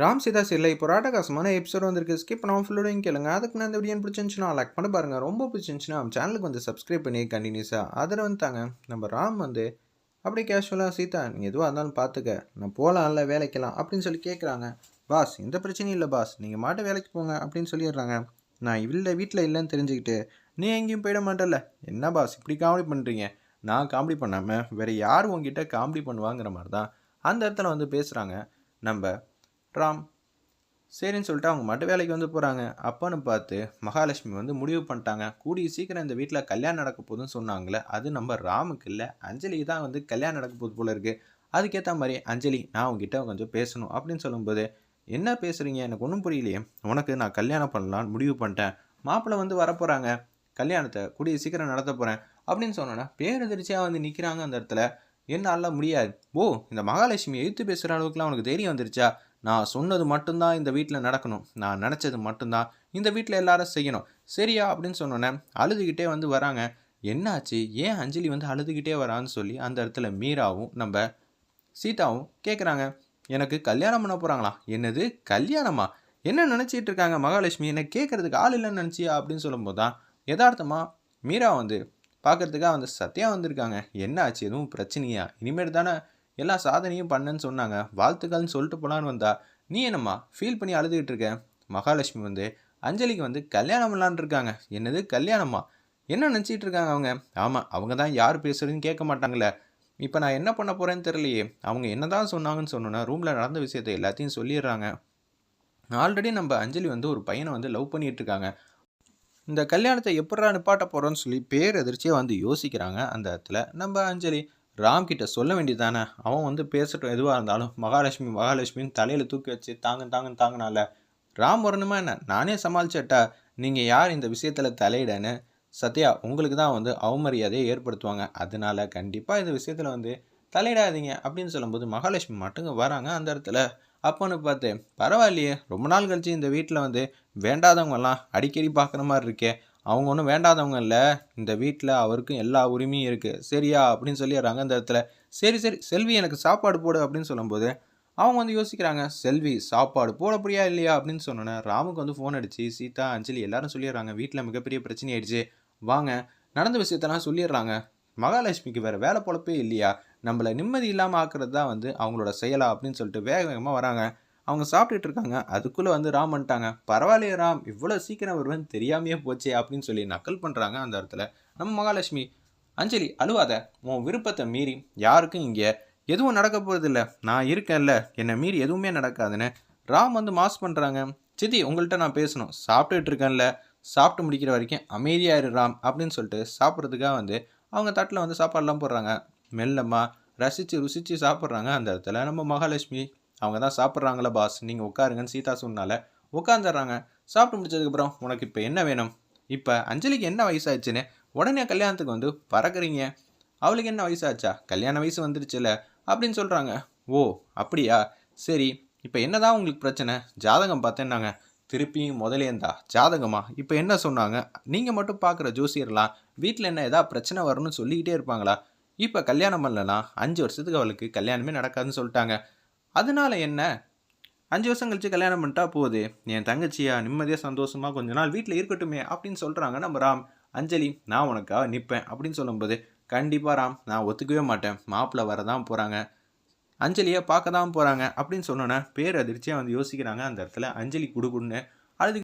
ராம் சீதா இல்லை இப்போ ராட்டகாசமான எபிசோட் வந்திருக்கு. ஸ்கிப் பண்ணாமல் ஃபுல்லோடையும் கேளுங்க. அதுக்கு நான் இந்த வீடியோ பிடிச்சிருந்துச்சுன்னா லைக் பண்ண பாருங்கள் ரொம்ப பிடிச்சிருந்துச்சுன்னா நம்ம சேனலுக்கு வந்து சப்ஸ்கிரைப் பண்ணி கண்டினியூஸாக அதில் வந்துட்டாங்க. நம்ம ராம் வந்து அப்படியே கேஷுவலாக சீதா நீ எதுவாக இருந்தாலும் பார்த்துக்க நான் போகலாம்ல வேலைக்கெல்லாம் அப்படின்னு சொல்லி கேட்குறாங்க பாஸ் எந்த பிரச்சனையும் இல்லை பாஸ். நீங்கள் மாட்டை வேலைக்கு போங்க அப்படின்னு சொல்லிடுறாங்க. நான் இல்லை வீட்டில் இல்லைன்னு தெரிஞ்சுக்கிட்டு நீ எங்கேயும் போயிட மாட்டல என்ன பாஸ் இப்படி காமெடி பண்ணுறீங்க நான் காமெடி பண்ணாமல் வேறு யார் உங்ககிட்ட காமெடி பண்ணுவாங்கிற மாதிரி தான் அந்த இடத்துல வந்து பேசுகிறாங்க நம்ம ராம் சரின்னு சொல்லிட்டு அவங்க மட்டும் வேலைக்கு வந்து போகிறாங்க அப்பன்னு பார்த்து மகாலட்சுமி வந்து முடிவு பண்ணிட்டாங்க. கூடிய சீக்கிரம் இந்த வீட்டில் கல்யாணம் நடக்க போதுன்னு சொன்னாங்களே அது நம்ம ராமுக்கு இல்லை. அஞ்சலிக்கு தான் வந்து கல்யாணம் நடக்க போது போல இருக்குது அதுக்கேற்ற மாதிரி அஞ்சலி நான் உங்ககிட்ட கொஞ்சம் பேசணும் அப்படின்னு சொல்லும்போது என்ன பேசுகிறீங்க எனக்கு ஒன்றும் புரியலையே. உனக்கு நான் கல்யாணம் பண்ணலான்னு முடிவு பண்ணிட்டேன். மாப்பிள்ளை வந்து வரப்போகிறாங்க கல்யாணத்தை கூடிய சீக்கிரம் நடத்த போகிறேன் அப்படின்னு சொன்னோன்னா பேரதிர்ச்சியாக வந்து நிற்கிறாங்க அந்த இடத்துல. என்னால் முடியாது. ஓ இந்த மகாலட்சுமி எழுத்து பேசுகிற அளவுக்குலாம் உனக்கு தைரியம் வந்துருச்சா? நான் சொன்னது மட்டும்தான் இந்த வீட்டில் நடக்கணும். நான் நினச்சது மட்டும்தான் இந்த வீட்டில் எல்லாரும் செய்யணும். சரியா? அப்படின்னு சொன்னோன்னே அழுதுகிட்டே வந்து வராங்க. என்னாச்சு? ஏன் அஞ்சலி வந்து அழுதுகிட்டே வரான்னு சொல்லி அந்த இடத்துல மீராவும் நம்ம சீதாவும் கேட்குறாங்க எனக்கு கல்யாணம் பண்ண போகிறாங்களா என்னது? கல்யாணமா? என்ன நினச்சிட்டு இருக்காங்க மகாலட்சுமி? என்னை கேட்குறதுக்கு ஆள் இல்லைன்னு நினச்சியா? அப்படின்னு சொல்லும்போது தான் யதார்த்தமாக மீரா வந்து பார்க்கறதுக்காக வந்து சத்தியா வந்திருக்காங்க. என்ன ஆச்சு எதுவும் பிரச்சனையா? இனிமேல் தானே எல்லா சாதனையும் பண்ணேன்னு சொன்னாங்க. வாழ்த்துக்கள்னு சொல்லிட்டு போலான்னு வந்தா நீ என்னம்மா ஃபீல் பண்ணி அழுதுகிட்டு இருக்க? மகாலட்சுமி வந்து அஞ்சலிக்கு வந்து கல்யாணம் பண்ணலான் இருக்காங்க. என்னது கல்யாணமா? என்ன நினச்சிட்டு இருக்காங்க அவங்க? ஆமாம் அவங்க தான் யார் பேசுகிறதுன்னு கேட்க மாட்டாங்களே. இப்போ நான் என்ன பண்ண போகிறேன்னு தெரியலையே. அவங்க என்ன தான் சொன்னாங்கன்னு சொன்னோன்னா ரூமில் நடந்த விஷயத்தை எல்லாத்தையும் சொல்லிடுறாங்க. ஆல்ரெடி நம்ம அஞ்சலி வந்து ஒரு பையனை வந்து லவ் பண்ணிட்டு இருக்காங்க. இந்த கல்யாணத்தை எப்படா நிப்பாட்ட போகிறோன்னு சொல்லி பேர் எதிர்ச்சியாக வந்து யோசிக்கிறாங்க. அந்த இடத்துல நம்ம அஞ்சலி ராம் கிட்ட சொல்ல வேண்டியதானே அவன் வந்து பேசட்டும் எதுவாக இருந்தாலும். மகாலட்சுமி மகாலட்சுமின்னு தலையில் தூக்கி வச்சு தாங்க தாங்கன்னு தாங்கினால. ராம் வரணுமா என்ன? நானே சமாளிச்சட்டா. நீங்கள் யார் இந்த விஷயத்தில் தலையிடன்னு? சத்யா உங்களுக்கு தான் வந்து அவமரியாதையை ஏற்படுத்துவாங்க. அதனால கண்டிப்பாக இந்த விஷயத்தில் வந்து தலையிடாதீங்க அப்படின்னு சொல்லும்போது மகாலட்சுமி மட்டுங்க வராங்க அந்த இடத்துல. அப்போன்னு பார்த்து பரவாயில்லையே. ரொம்ப நாள் கழிச்சு இந்த வீட்டில் வந்து வேண்டாதவங்கெல்லாம் அடிக்கடி பார்க்குற மாதிரி இருக்கே. அவங்க ஒன்றும் வேண்டாதவங்க இல்லை. இந்த வீட்டில் அவருக்கும் எல்லா உரிமையும் இருக்குது சரியா? அப்படின்னு சொல்லிடுறாங்க அந்த இடத்துல. சரி சரி. செல்வி எனக்கு சாப்பாடு போடு அப்படின்னு சொல்லும்போது அவங்க வந்து யோசிக்கிறாங்க செல்வி சாப்பாடு போடப்படியா இல்லையா? அப்படின்னு சொன்னோன்னே ராமுக்கு வந்து ஃபோன் அடித்து சீதா அஞ்சலி எல்லாரும் சொல்லிடுறாங்க வீட்டில் மிகப்பெரிய பிரச்சனை ஆயிடுச்சு வாங்க. நடந்த விஷயத்தெல்லாம் சொல்லிடுறாங்க. மகாலட்சுமிக்கு வேறு வேலை பொழப்பே இல்லையா? நம்மளை நிம்மதி இல்லாமல் ஆக்குறது தான் வந்து அவங்களோட செயலா அப்படின்னு சொல்லிட்டு வேக வேகமாக வராங்க. அவங்க சாப்பிட்டுட்டு இருக்காங்க அதுக்குள்ளே வந்து ராம் வந்துட்டாங்க. பரவாயில்லையே ராம் இவ்வளோ சீக்கிரம் வருவேன் தெரியாமையே போச்சே அப்படின்னு சொல்லி நக்கல் பண்ணுறாங்க அந்த இடத்துல. நம்ம மகாலட்சுமி அஞ்சலி அழுவாத உன் விருப்பத்தை மீறி யாருக்கும் இங்கே எதுவும் நடக்க போகிறதில்ல நான் இருக்கேன்ல என்னை மீறி எதுவுமே நடக்காதுன்னு ராம் வந்து மாஸ் பண்ணுறாங்க சித்தி உங்கள்கிட்ட நான் பேசணும். சாப்பிட்டுட்டு இருக்கேன்ல. சாப்பிட்டு முடிக்கிற வரைக்கும் அமைதியாக இரு ராம் அப்படின்னு சொல்லிட்டு சாப்பிட்றதுக்காக வந்து அவங்க தட்டில் வந்து சாப்பாடெலாம் போடுறாங்க. மெல்லமாக ரசித்து ருசித்து சாப்பிட்றாங்க அந்த இடத்துல நம்ம மகாலட்சுமி. அவங்க தான் சாப்பிட்றாங்களா பாஸ் நீங்கள் உட்காருங்கன்னு சீதா சொன்னால உட்காந்துடுறாங்க சாப்பிட்டு முடிச்சதுக்கப்புறம் உனக்கு இப்போ என்ன வேணும்? இப்போ அஞ்சலிக்கு என்ன வயசாச்சுன்னு உடனே கல்யாணத்துக்கு வந்து பறக்குறீங்க. அவளுக்கு என்ன வயசாச்சா? கல்யாண வயசு வந்துருச்சுல அப்படின்னு சொல்கிறாங்க ஓ அப்படியா? சரி இப்போ என்னதான் உங்களுக்கு பிரச்சனை? ஜாதகம் பார்த்தேன்னாங்க. திருப்பியும் முதலேந்தா? ஜாதகமா? இப்போ என்ன சொன்னாங்க? நீங்கள் மட்டும் பார்க்குற ஜோசியர்லாம் வீட்டில் என்ன ஏதாவது பிரச்சனை வரும்னு சொல்லிக்கிட்டே இருப்பாங்களா? இப்போ கல்யாணம் பண்ணலனா அஞ்சு வருஷத்துக்கு அவளுக்கு கல்யாணமே நடக்காதுன்னு சொல்லிட்டாங்க. அதனால என்ன? அஞ்சு வருஷம் கழிச்சு கல்யாணம் பண்ணிட்டா போகுது என் தங்கச்சியா நிம்மதியாக சந்தோஷமாக கொஞ்ச நாள் வீட்டில் இருக்கட்டுமே அப்படின்னு சொல்கிறாங்க நம்ம ராம் அஞ்சலி நான் உனக்காக நிற்பேன் அப்படின்னு சொல்லும்போது கண்டிப்பாக ராம் நான் ஒத்துக்கவே மாட்டேன். மாப்பிள்ளை வர தான் போகிறாங்க அஞ்சலியை பார்க்க தான் போகிறாங்க அப்படின்னு சொன்னோன்னே பேர் அதிர்ச்சியாக வந்து யோசிக்கிறாங்க. அந்த இடத்துல அஞ்சலி கொடுக்குன்னு அழுது